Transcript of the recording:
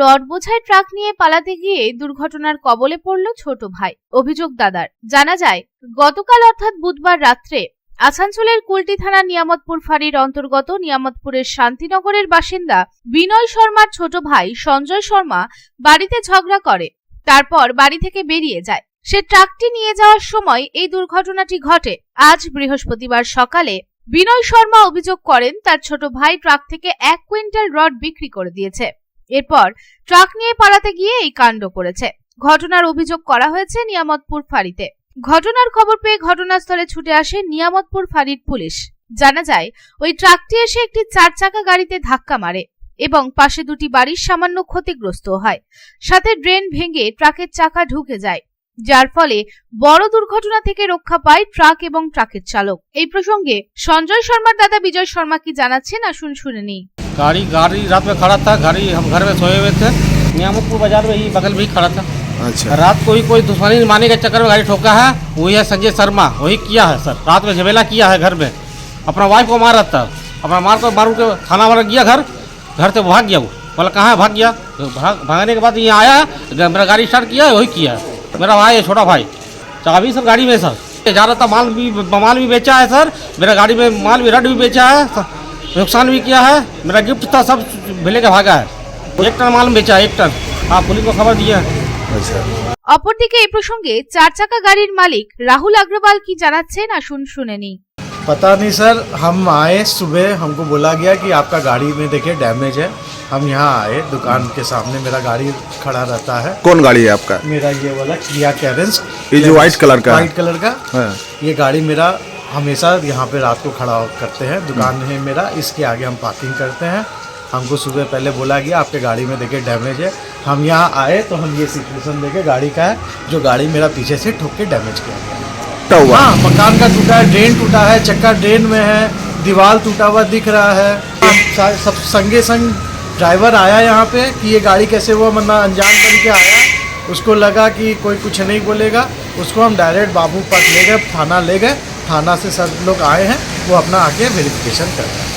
Rod বোঝাই truck নিয়ে পালাতে গিয়ে দুর্ঘটনার কবলে পড়ল ছোট ভাই। অভিযোগ দাদার। জানা যায়, গতকাল অর্থাৎ বুধবার রাত্রে আসানসোলের কুলটি থানা নিয়ামতপুর ফাঁড়ির অন্তর্গত নিয়ামতপুরের শান্তিনগরের বাসিন্দা বিনয় শর্মার ছোট ভাই সঞ্জয় শর্মা বাড়িতে ঝগড়া করে, তারপর বাড়ি থেকে বেরিয়ে যায়। সে ট্রাকটি নিয়ে যাওয়ার সময় এই দুর্ঘটনাটি ঘটে। আজ বৃহস্পতিবার সকালে বিনয় শর্মা অভিযোগ করেন, তার ছোট ভাই ট্রাক থেকে এক কুইন্টাল রড বিক্রি করে দিয়েছে। এরপর ট্রাক নিয়ে পালাতে গিয়ে এই কাণ্ড করেছে ঘটনার অভিযোগ করা হয়েছে নিয়ামতপুর ফাঁড়িতে। ঘটনার খবর পেয়ে ঘটনাস্থলে ছুটে আসে নিয়ামতপুর ফাঁড়ির পুলিশ। জানা যায়, ওই ট্রাকটি এসে একটি চার চাকা গাড়িতে ধাক্কা মারে এবং পাশে দুটি বাড়ির সামান্য ক্ষতিগ্রস্ত হয়। সাথে ড্রেন ভেঙে ট্রাকের চাকা ঢুকে যায়, যার ফলে বড় দুর্ঘটনা থেকে রক্ষা পায় ট্রাক এবং ট্রাকের চালক। এই প্রসঙ্গে সঞ্জয় শর্মার দাদা বিজয় শর্মা কি জানাচ্ছেন? আসুন শুনে নিই। गाड़ी गाड़ी रात में खड़ा था गाड़ी हम घर में सोए हुए थे। नियामतपुर बाज़ार में ही बगल में ही खड़ा था। अच्छा। रात को ही कोई दुश्मनी मारने के चक्कर में गाड़ी ठोका है वही है संजय शर्मा वही किया है सर। रात में झमेला किया है घर में। अपना वाइफ को मारा था अपना मार को मारू के थाना वाला गया घर घर से भाग गया वो। बोला कहाँ भाग गया। तो भाग भागने के बाद ये आया मेरा गाड़ी स्टार्ट किया वही किया है। मेरा भाई है छोटा भाई। चाबी सर गाड़ी में सर। जा रहा था माल भी माल भी बेचा है सर। मेरा गाड़ी में माल भी रड भी बेचा है नुकसान भी किया है मेरा गिफ्ट था सब भेले के भागा है एक टन माल बेचा है एक टन हाँ पुलिस को खबर दिया है अच्छा অপরদিকে এই প্রসঙ্গে চার চাকা গাড়ির মালিক রাহুল अग्रवाल কি জানাচ্ছেন আসুন শুনে নিই पता नहीं सर हम आए सुबह हमको बोला गया कि आपका गाड़ी में देखिए डैमेज है हम यहाँ आए दुकान के सामने मेरा गाड़ी खड़ा रहता है कौन गाड़ी है आपका मेरा ये वाला किया कैरेंस ये जो white कलर का है। वाइट कलर का हाँ ये गाड़ी मेरा हमेशा यहाँ पे रात को खड़ा करते हैं। दुकान है मेरा इसके आगे हम पार्किंग करते हैं। हमको सुबह पहले बोला गया आपके गाड़ी में देखिए डैमेज है। हम यहाँ आए तो हम ये सिचुएशन देखे गाड़ी का है जो गाड़ी मेरा पीछे से ठोक के डैमेज किया गया। हुआ। हाँ मकान का टूटा है ड्रेन टूटा है चक्का ड्रेन में है दीवार टूटा हुआ दिख रहा है। सब संगे संग ड्राइवर आया यहाँ पे कि ये गाड़ी कैसे हुआ वरना अनजान बन के आया। उसको लगा कि कोई कुछ नहीं बोलेगा। उसको हम डायरेक्ट बाबू पास ले गए थाना ले गए। थाना से सब लोग आए हैं वो अपना आके वेरिफिकेशन कर रहे हैं।